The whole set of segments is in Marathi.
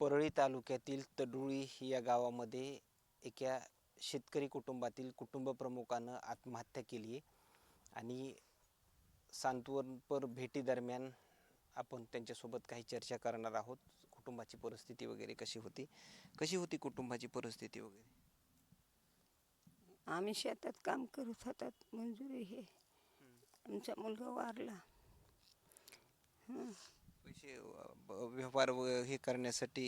परळी तालुक्यातील तडुळी या गावामध्ये एका शेतकरी कुटुंबातील कुटुंब प्रमुखानं आत्महत्या केली आहे. आणि सांत्वनपर भेटीदरम्यान आपण त्यांच्यासोबत काही चर्चा करणार आहोत. कुटुंबाची परिस्थिती वगैरे कशी होती? कशी होती कुटुंबाची परिस्थिती वगैरे? आम्ही शेतात काम करत होतात मंजुरी हे. आमचा मुलगा वारला. पैसे व्यवहार व हे करण्यासाठी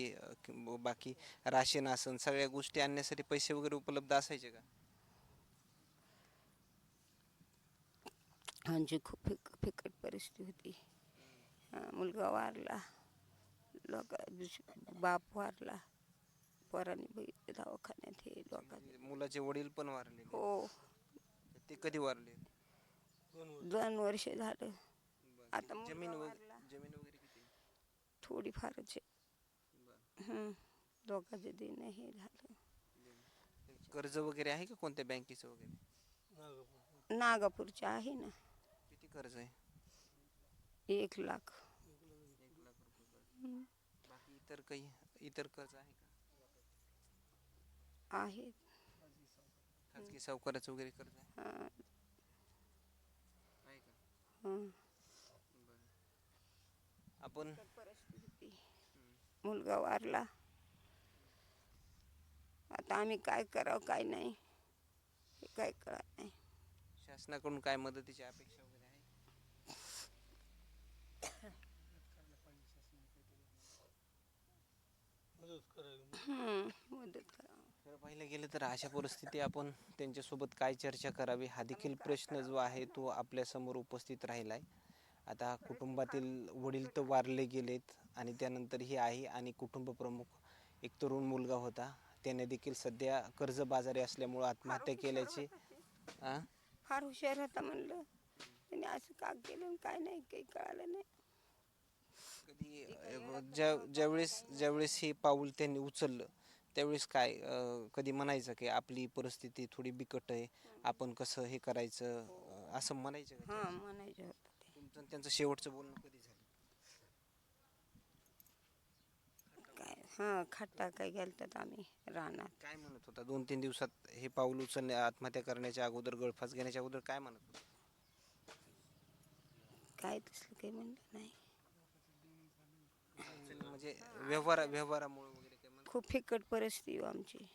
बाकी राशन आसन सगळ्या गोष्टी आणण्यासाठी पैसे वगैरे उपलब्ध असायचे का? आमची खूप फिक फिकट परिस्थिती होती. हा, मुलगा वारला लोक बाप वारला पोरांनी बघितलं दवाखान्यात हे लोकांनी मुलाचे वडील पण वारले. हो. ते कधी वारले? दोन वर्ष झालं. आता मुलगा जमीन वारला. वगैरे जमीन वगैरे किती थोडीफारच आहे हं. दोघांचे दिन हे झालं. कर्ज वगैरे आहे का कोणत्या बँकेचं वगैरे? नागापूरचे आहे ना. किती कर्ज आहे? एक लाख. एक कर्ज बाकी इतर काही इतर कर्ज आहे का? आहे खाजगी सावकाराचं वगैरे कर्ज आहे? हं, आहे का? हं. आपण परिस्थिती मुलगा वारला. आता आम्ही काय करावं काय नाही हे काय कळत नाही. शासनाकडून काय मदतीची अपेक्षा वगैरे आहे? हं, मदत करावं. खरं पाहिलं गेलं तर अशा परिस्थिती आपण त्यांच्यासोबत काय चर्चा करावी? हा देखील प्रश्न जो आहे तो आपल्यासमोर उपस्थित राहिला आहे आता कुटुंबातील वडील तर वारले गेलेत आणि त्यानंतर ही आई आणि कुटुंब प्रमुख एक तरुण मुलगा होता. त्याने देखील सध्या कर्जबाजारी असल्यामुळं आत्महत्या केल्याची आ? फार हुशार होता म्हणलं. त्याने असं का केलं? आणि काय नाही काही कळालं नाही. कधी अ, ज्या ज्यावेळेस ज्यावेळेस हे पाऊल त्यांनी उचललं त्यावेळेस काय अ, कधी म्हणायचं की आपली परिस्थिती थोडी बिकट आहे आपण कसं हे करायचं अ, असं म्हणायचं का? हां म्हणायचं होतं. आणि त्यांचं शेवटचं बोलणं कधी झालं? काय? हां खट्टा काय गेलतात आम्ही रानात. काय म्हणत होता? दोन तीन दिवसात हे पाऊल उचलण्या आत्महत्या करण्याच्या अगोदर गळफास घेण्याच्या अगोदर काय म्हणत होता? काय तसलं काही म्हणलं नाही. म्हणजे व्यवहार व्यवहारामुळे वगैरे काय म्हणत खूप फिकट परिस्थिती हो आमची.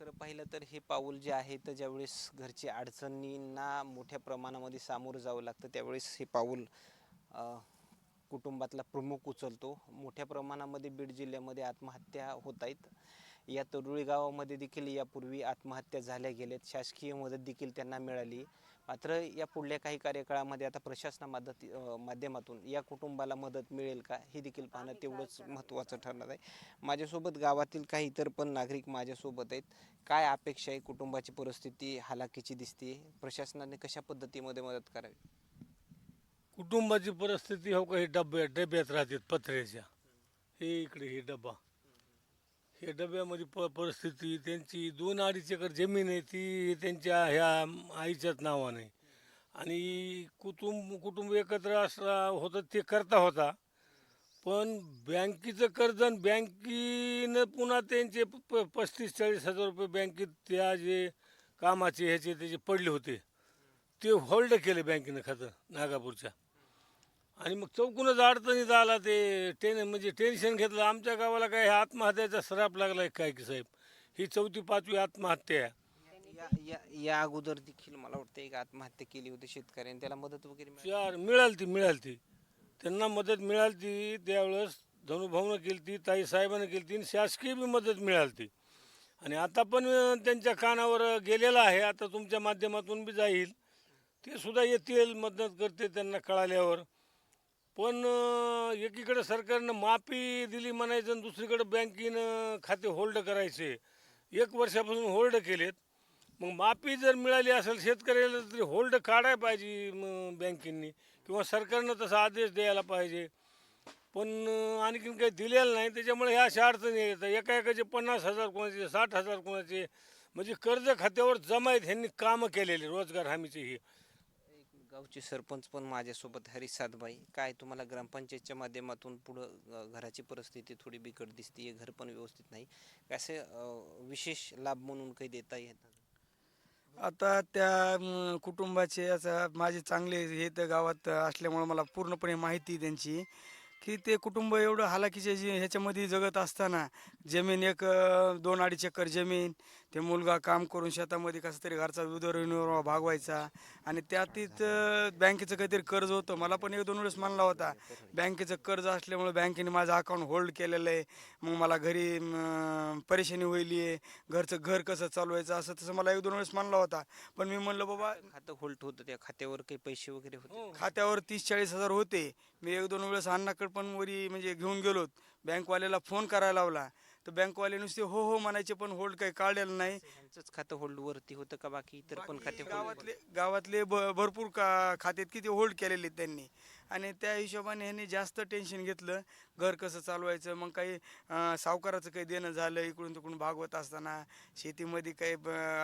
खरं पाहिलं तर हे पाऊल जे आहे तर ज्यावेळेस घरची अडचणींना मोठ्या प्रमाणामध्ये सामोरं जावं लागतं त्यावेळेस हे पाऊल कुटुंबातला प्रमुख उचलतो. मोठ्या प्रमाणामध्ये बीड जिल्ह्यामध्ये आत्महत्या होत आहेत. या तरुळी गावामध्ये देखील यापूर्वी आत्महत्या झाल्या गेल्यात. शासकीय मदत देखील त्यांना मिळाली. मात्र या पुढल्या काही कार्यकाळामध्ये आता प्रशासना मदत माध्यमातून या कुटुंबाला मदत मिळेल का हे देखील पाहणं तेवढंच महत्त्वाचं ठरणार आहे. माझ्यासोबत गावातील काही इतर पण नागरिक माझ्यासोबत आहेत. काय अपेक्षा आहे कुटुंबाची परिस्थिती हालाकीची दिसते प्रशासनाने कशा पद्धतीमध्ये मदत करावी? कुटुंबाची परिस्थिती हो काही डब्या डब्यात राहतात पत्र्याच्या. हे इकडे हे डबा हे डब्यामध्ये प परिस्थिती त्यांची दोन अडीच एकर जमीन आहे ती त्यांच्या ह्या आईच्याच नावाने. आणि कुटुंब कुटुंब एकत्र असला होतं ते करता होता. पण बँकेचं कर्ज आणि बँकेनं पुन्हा त्यांचे प- प- पस्तीस चाळीस हजार रुपये बँकेत त्या जे कामाचे ह्याचे त्याचे पडले होते. ते होल्ड केले बँकेनं खातं नागापूरच्या. आणि मग चौकूनच अडचणीत आला ते टेन म्हणजे टेन्शन घेतलं. आमच्या गावाला काय हा आत्महत्याचा सराप लागलाय काय की साहेब? ही चौथी पाचवी आत्महत्या. आहे या या या अगोदर देखील मला वाटतं एक आत्महत्या केली होती शेतकऱ्याने. त्याला मदत वगैरे मिळाली? चार मिळाली ती मिळाली ती त्यांना मदत मिळाली ती त्यावेळेस धनुभावनं केली ती ताई साहेबानं केली ती आणि शासकीय बी मदत मिळाली ती आणि आता पण अं, त्यांच्या कानावर गेलेलं आहे. आता तुमच्या माध्यमातून बी जाईल. ते सुद्धा येतील मदत करते त्यांना कळाल्यावर. पण एकीकडे सरकारनं माफी दिली म्हणायचं आणि दुसरीकडे बँकेनं खाते होल्ड करायचे. एक वर्षापासून होल्ड केलेत. मग माफी जर मिळाली असेल शेतकऱ्याला तरी होल्ड काढायला पाहिजे मग बँकेंनी. किंवा सरकारनं तसा आदेश द्यायला पाहिजे. पण आणखीन काही दिलेलं नाही. त्याच्यामुळे ह्या अशा अडचणी येतात एका एकाचे पन्नास हजार कोणाचे साठ हजार कोणाचे म्हणजे कर्ज खात्यावर जमा आहेत ह्यांनी कामं केलेले रोजगार हमीचे हे गावचे सरपंच पण माझ्यासोबत हरी सातबाई काय तुम्हाला ग्रामपंचायतच्या माध्यमातून पुढं घराची परिस्थिती थोडी बिकट दिसते घर पण व्यवस्थित नाही. असे विशेष लाभ म्हणून काही देता येतात आता त्या कुटुंबाचे असं माझे चांगले हे तर गावात असल्यामुळं मला पूर्णपणे माहिती त्यांची की ते कुटुंब एवढं हालाकीचे जे ह्याच्यामध्ये जगत असताना जमीन एक दोन अडीच एकर जमीन ते मुलगा काम करून शेतामध्ये कसं तरी घरचा उदरनिर्वाह भागवायचा आणि त्यातीत बँकेचं काहीतरी कर्ज होतं. मला पण एक दोन वेळेस म्हणला होता बँकेचं कर्ज असल्यामुळे बँकेने माझं अकाउंट होल्ड केलेलं आहे. मग मला घरी परेशानी होईल आहे. घरचं घर कसं चालवायचं? असं तसं मला एक दोन वेळेस म्हणला होता. पण मी म्हणलं बाबा खातं होल्ट होतं त्या खात्यावर काही पैसे वगैरे होते खात्यावर तीस चाळीस हजार होते. मी एक दोन वेळेस अण्णाकडे पण वरी म्हणजे घेऊन गेलो बँकवाल्याला फोन करायला लावला. तर बँकवाले नुसते हो हो म्हणायचे पण होल्ड काही काढलेलं नाही. यांचंच खातं होल्ड वरती होतं का बाकी इतर पण खाते hold गावातले गावातले भ- भरपूर का खात्यात किती होल्ड केलेले आहेत त्यांनी. आणि त्या हिशोबाने ह्यांनी जास्त टेन्शन घेतलं. घर कसं चालवायचं मग काही सावकाराचं काही देणं झालं इकडून तिकडून भागवत असताना शेतीमध्ये काही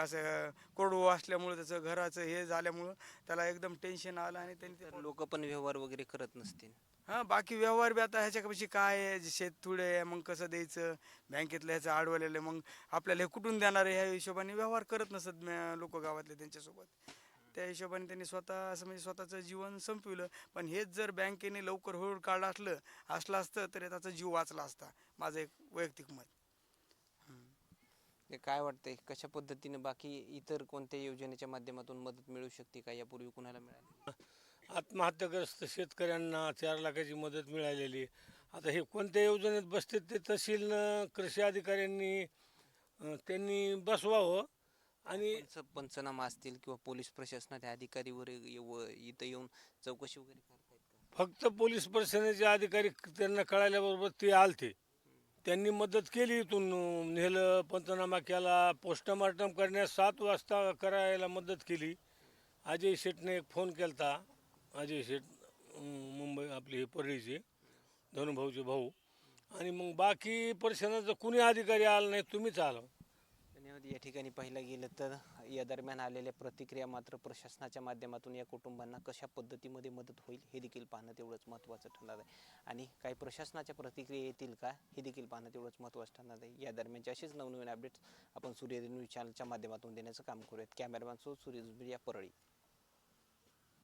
असं कोरडवं असल्यामुळं त्याचं घराचं हे झाल्यामुळं त्याला एकदम टेन्शन आलं आणि त्यांनी लोक पण व्यवहार वगैरे करत नसतील. हा बाकी व्यवहार बी आता ह्याच्यापाशी काय आहे? शेत थोडे आहे मग कसं द्यायचं? बँकेतलं ह्याचं आडवलेलं मग आपल्याला हे कुठून देणार आहे? ह्या हिशोबाने व्यवहार करत नसत लोक गावातले त्यांच्यासोबत. त्या हिशोबाने त्यांनी स्वतः असं म्हणजे स्वतःचं जीवन संपविलं. पण हेच जर बँकेने लवकर होल्ड काढलं असलं असलं असतं तर त्याचा जीव वाचला असता. माझं एक वैयक्तिक मत. ते काय वाटतंय? कशा पद्धतीने बाकी इतर कोणत्या योजनेच्या माध्यमातून मदत मिळू शकते का? यापूर्वी कुणाला मिळाली? आत्महत्याग्रस्त शेतकऱ्यांना चार लाखाची मदत मिळालेली. आता हे कोणत्या योजनेत बसते ते तहसील कृषी अधिकाऱ्यांनी त्यांनी बसवावं. आणि पंच पंचनामा असतील किंवा पोलीस प्रशासनाचे अधिकारी येव- इथं येऊन चौकशी वगैरे करतायत का? फक्त पोलीस प्रशासनाचे अधिकारी त्यांना कळाल्याबरोबर ते आलते. त्यांनी मदत केली इथून अं, नेलं पंचनामा केला पोस्टमार्टम करण्यास सात वाजता करायला मदत केली. अजय शेठने एक फोन केलता. अजय शेठ अं, मुंबई आपले हे परळीचे धनुभाऊचे भाऊ. आणि मग बाकी प्रशासनाचं कुणी अधिकारी आला नाही तुम्हीच आला. धन्यवाद. या ठिकाणी पाहिलं गेलं तर या दरम्यान आलेल्या प्रतिक्रिया मात्र प्रशासनाच्या माध्यमातून या कुटुंबांना कशा पद्धतीमध्ये मदत होईल हे देखील पाहणं तेवढंच महत्त्वाचं ठरणार आहे. आणि काही प्रशासनाच्या प्रतिक्रिया येतील का हे देखील पाहणं तेवढंच महत्त्वाचं ठरणार आहे. या दरम्यानचे असेच नवनवीन अपडेट्स आपण सूर्य न्यूज चॅनलच्या माध्यमातून देण्याचं काम करूयात. कॅमेरामॅन सो सूर्य या परळी.